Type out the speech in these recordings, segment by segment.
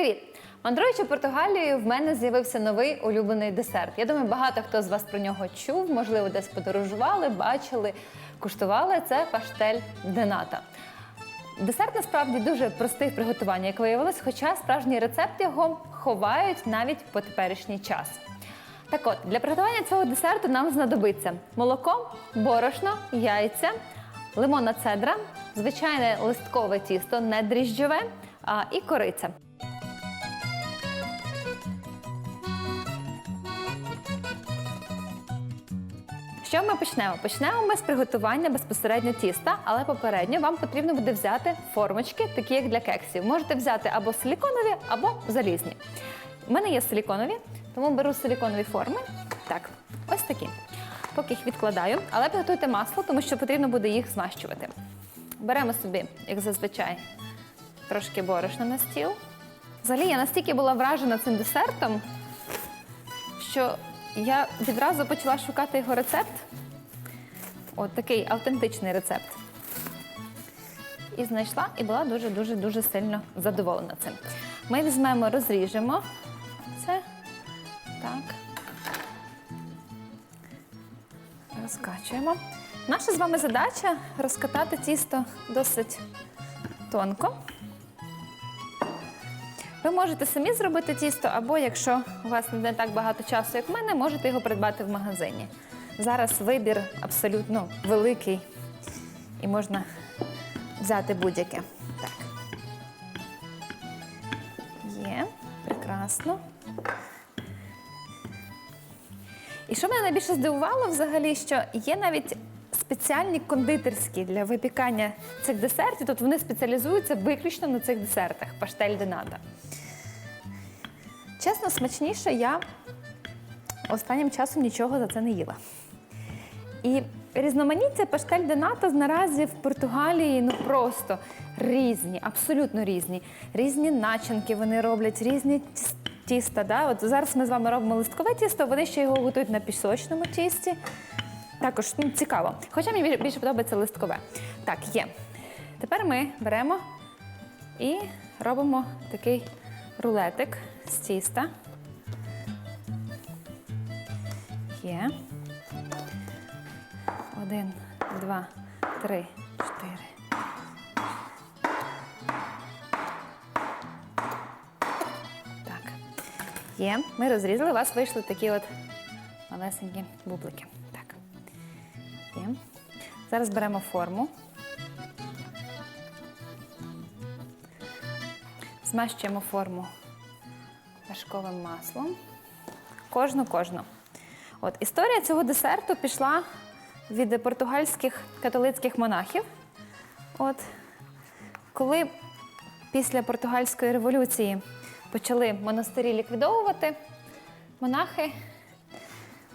Привіт! Мандруючи Португалією, в мене з'явився новий улюблений десерт. Я думаю, багато хто з вас про нього чув, можливо, десь подорожували, бачили, куштували. Це паштель дената. Десерт насправді дуже простий в приготуванні, як виявилось, хоча справжній рецепт його ховають навіть по теперішній час. Так от, для приготування цього десерту нам знадобиться молоко, борошно, яйця, лимонна цедра, звичайне листкове тісто, не дріжджове і кориця. Що ми почнемо? Почнемо ми з приготування безпосередньо тіста, але попередньо вам потрібно буде взяти формочки, такі як для кексів. Можете взяти або силіконові, або залізні. У мене є силіконові, тому беру силіконові форми. Так, ось такі. Поки їх відкладаю, але підготуйте масло, тому що потрібно буде їх змащувати. Беремо собі, як зазвичай, трошки борошна на стіл. Взагалі, я настільки була вражена цим десертом, що я відразу почала шукати його рецепт. От такий автентичний рецепт. І знайшла і була дуже-дуже дуже сильно задоволена цим. Ми візьмемо, розріжемо це. Так. Розкачуємо. Наша з вами задача розкатати тісто досить тонко. Ви можете самі зробити тісто, або якщо у вас не так багато часу, як в мене, можете його придбати в магазині. Зараз вибір абсолютно великий і можна взяти будь-яке. Так. Є, прекрасно. І що мене найбільше здивувало взагалі, що є навіть спеціальні кондитерські для випікання цих десертів. Тут вони спеціалізуються виключно на цих десертах паштель дената. Чесно, смачніше я останнім часом нічого за це не їла. І різноманіття паштель дената наразі в Португалії ну просто різні, абсолютно різні. Різні начинки вони роблять, різні тіста. Да? От зараз ми з вами робимо листкове тісто, вони ще його готують на пісочному тісті. Також ну, цікаво. Хоча мені більше- подобається листкове. Так, є. Тепер ми беремо і робимо такий рулетик з тіста. Є. Один, два, три, чотири. Так. Є. Ми розрізали, у вас вийшли такі от малесенькі бублики. Зараз беремо форму. Змащуємо форму вершковим маслом. Кожну, кожну. От історія цього десерту пішла від португальських католицьких монахів. От коли після португальської революції почали монастирі ліквідовувати, монахи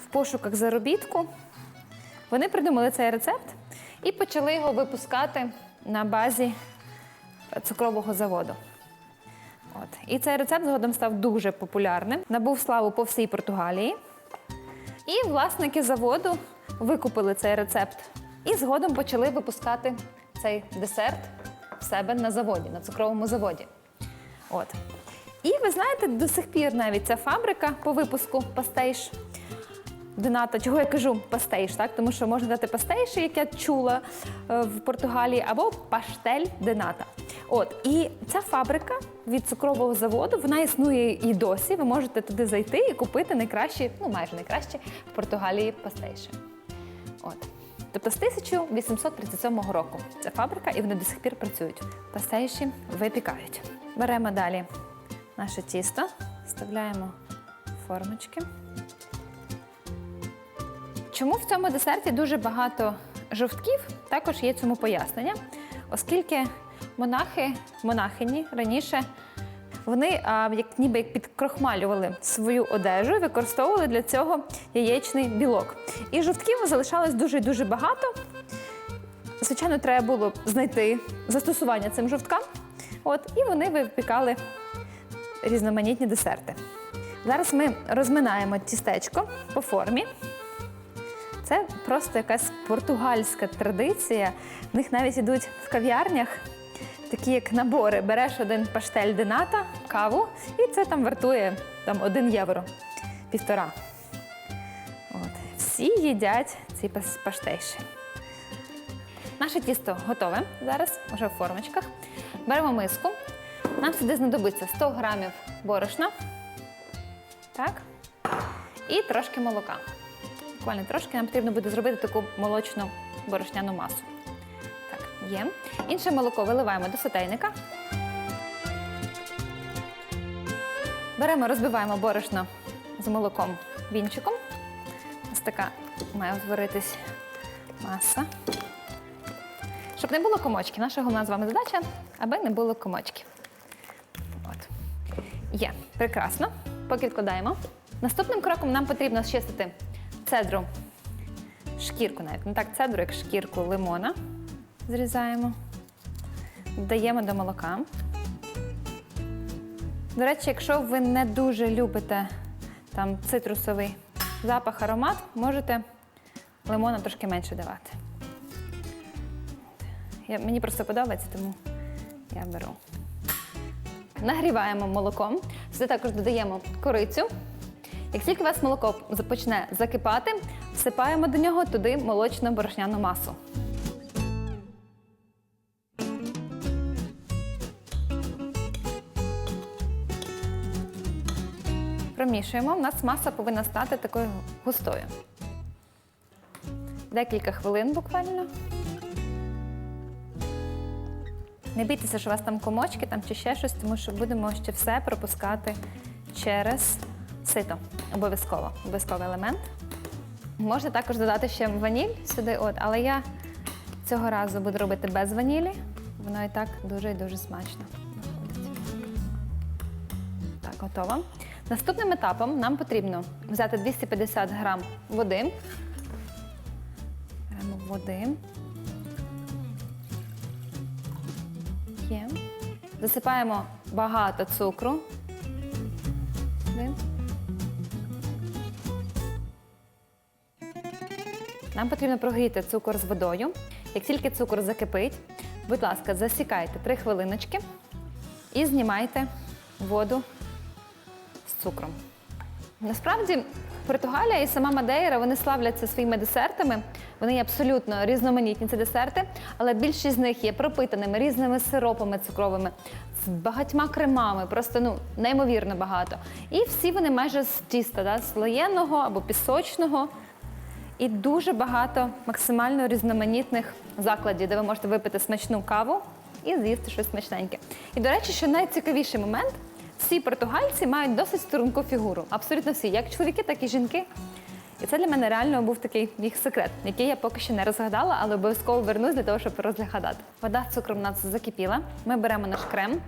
в пошуках заробітку вони придумали цей рецепт і почали його випускати на базі цукрового заводу. От. І цей рецепт згодом став дуже популярним, набув славу по всій Португалії. І власники заводу викупили цей рецепт і згодом почали випускати цей десерт в себе на заводі, на цукровому заводі. От. І ви знаєте, до сих пір навіть ця фабрика по випуску пастейш Дената, чого я кажу пастейш, так? Тому що можна дати пастейші, як я чула е, в Португалії, або паштель дената. От і ця фабрика від цукрового заводу вона існує і досі. Ви можете туди зайти і купити найкращі, ну майже найкращі в Португалії пастейші. От. Тобто з 1837 року ця фабрика, і вони до сих пір працюють. Пастейші випікають. Беремо далі наше тісто, вставляємо формочки. Чому в цьому десерті дуже багато жовтків? Також є цьому пояснення, оскільки монахи, монахині раніше вони а, як, ніби як підкрохмалювали свою одежу і використовували для цього яєчний білок. І жовтків залишалось дуже-дуже багато. Звичайно, треба було знайти застосування цим жовткам. От, і вони випікали різноманітні десерти. Зараз ми розминаємо тістечко по формі. Це просто якась португальська традиція. В них навіть ідуть в кав'ярнях такі як набори. Береш один паштель дината, каву, і це там вартує там, 1 євро, півтора. От. Всі їдять ці паштейші. Наше тісто готове зараз, вже в формочках. Беремо миску. Нам сюди знадобиться 100 грамів борошна. Так. І трошки молока. Буквально трошки нам потрібно буде зробити таку молочну борошняну масу. Так, є. Інше молоко виливаємо до сотейника. Беремо, розбиваємо борошно з молоком вінчиком. Ось така має утворитись маса. Щоб не було комочків. Наша головна з вами задача, аби не було комочків. От. Є, прекрасно. Поки відкладаємо. Наступним кроком нам потрібно зчистити цедру, шкірку навіть. Не так цедру, як шкірку лимона. Зрізаємо. Додаємо до молока. До речі, якщо ви не дуже любите там цитрусовий запах, аромат, можете лимона трошки менше давати. Я, мені просто подобається, тому я беру. Нагріваємо молоком. Сюди також додаємо корицю. Як тільки у вас молоко почне закипати, всипаємо до нього туди молочну борошняну масу. Промішуємо. У нас маса повинна стати такою густою. Декілька хвилин буквально. Не бійтеся, що у вас там комочки там чи ще щось, тому що будемо ще все пропускати через сито. Обов'язково. Обов'язковий елемент. Можна також додати ще ваніль сюди, от, але я цього разу буду робити без ванілі. Воно і так дуже і дуже смачно. Так, готово. Наступним етапом нам потрібно взяти 250 грам води. Беремо води. Є. Засипаємо багато цукру. Сюди. Нам потрібно прогріти цукор з водою. Як тільки цукор закипить, будь ласка, засікайте 3 хвилиночки і знімайте воду з цукром. Насправді, Португалія і сама Мадейра вони славляться своїми десертами. Вони абсолютно різноманітні ці десерти, але більшість з них є пропитаними різними сиропами цукровими, з багатьма кремами, просто ну неймовірно багато. І всі вони майже з тіста, да, слоєного або пісочного. І дуже багато максимально різноманітних закладів, де ви можете випити смачну каву і з'їсти щось смачненьке. І до речі, що найцікавіший момент, всі португальці мають досить струнку фігуру. Абсолютно всі, як чоловіки, так і жінки. І це для мене реально був такий їх секрет, який я поки що не розгадала, але обов'язково вернусь для того, щоб розгадати. Вода з цукром нас закипіла. Ми беремо наш крем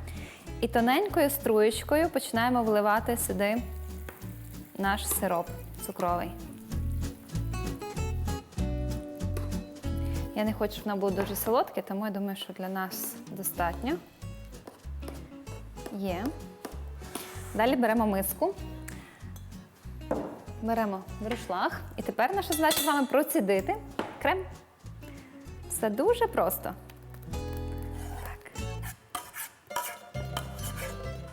і тоненькою струєчкою починаємо вливати сюди наш сироп цукровий. Я не хочу, щоб воно було дуже солодке, тому я думаю, що для нас достатньо. Є. Далі беремо миску, беремо друшлаг. І тепер наша задача з вами процідити крем. Все дуже просто. Так.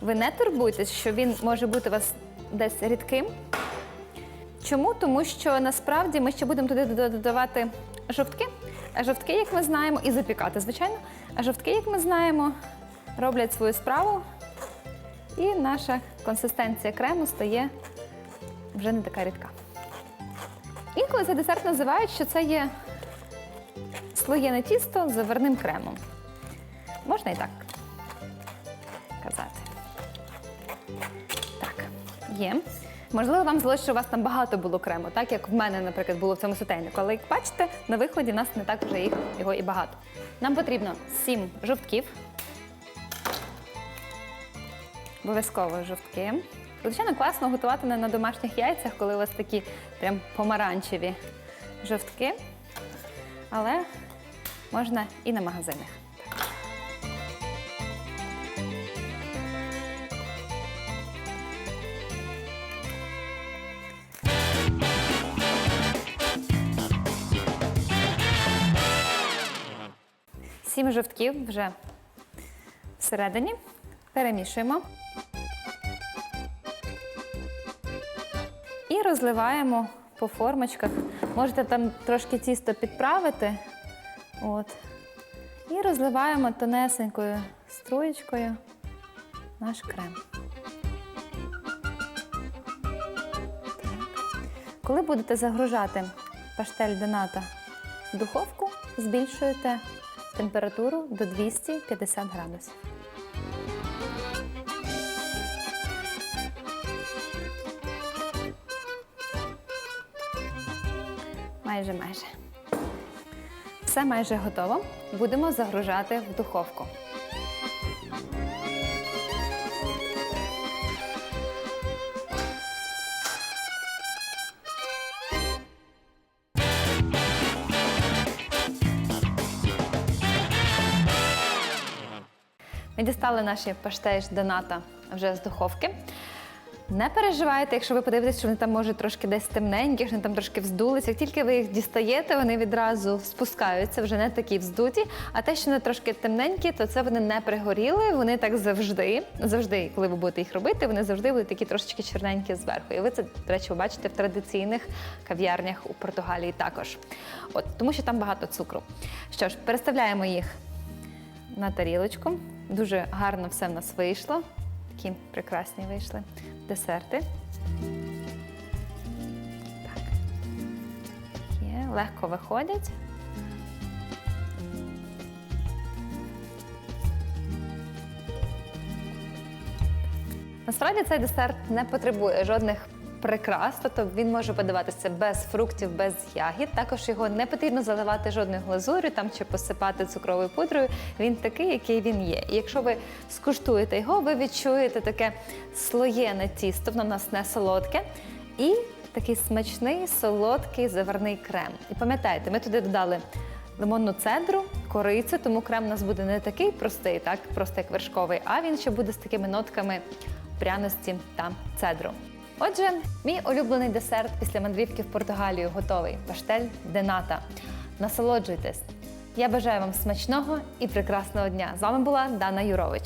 Ви не турбуйтесь, що він може бути у вас десь рідким. Чому? Тому що насправді ми ще будемо туди додавати жовтки. А жовтки, як ми знаємо, і запікати, звичайно. А жовтки, як ми знаємо, роблять свою справу. І наша консистенція крему стає вже не така рідка. Інколи цей десерт називають, що це є слоєне тісто з заварним кремом. Можна і так казати. Так, є. Можливо, вам здалося, що у вас там багато було крему, так як в мене, наприклад, було в цьому сотейнику. Але як бачите, на виході в нас не так вже їх його і багато. Нам потрібно 7 жовтків. Обов'язково жовтки. Звичайно, класно готувати на на домашніх яйцях, коли у вас такі прям помаранчеві жовтки. Але можна і на магазинах. Сім жовтків вже всередині. Перемішуємо. І розливаємо по формочках. Можете там трошки тісто підправити. От. І розливаємо тонесенькою струєчкою наш крем. Коли будете загружати паштель доната в духовку, збільшуєте температуру до 250 градусів. Майже майже. Все майже готово. Будемо загружати в духовку. Ми дістали наші паштеж доната вже з духовки. Не переживайте, якщо ви подивитесь, що вони там може трошки десь темненькі, що вони там трошки вздулися. Як тільки ви їх дістаєте, вони відразу спускаються, вже не такі вздуті. А те, що вони трошки темненькі, то це вони не пригоріли. Вони так завжди, завжди, коли ви будете їх робити, вони завжди будуть такі трошечки чорненькі зверху. І ви це, до речі, побачите в традиційних кав'ярнях у Португалії також. От тому, що там багато цукру. Що ж, переставляємо їх на тарілочку. Дуже гарно все в нас вийшло. Такі прекрасні вийшли десерти. Так. Є, легко виходять. Насправді цей десерт не потребує жодних прикрас, тобто він може подаватися без фруктів, без ягід. Також його не потрібно заливати жодною глазурю там чи посипати цукровою пудрою. Він такий, який він є. І якщо ви скуштуєте його, ви відчуєте таке слоєне тісто, воно в нас не солодке. І такий смачний, солодкий заварний крем. І пам'ятайте, ми туди додали лимонну цедру, корицю, тому крем у нас буде не такий простий, так просто як вершковий, а він ще буде з такими нотками пряності та цедру. Отже, мій улюблений десерт після мандрівки в Португалію готовий паштель дената. Насолоджуйтесь! Я бажаю вам смачного і прекрасного дня. З вами була Дана Юрович.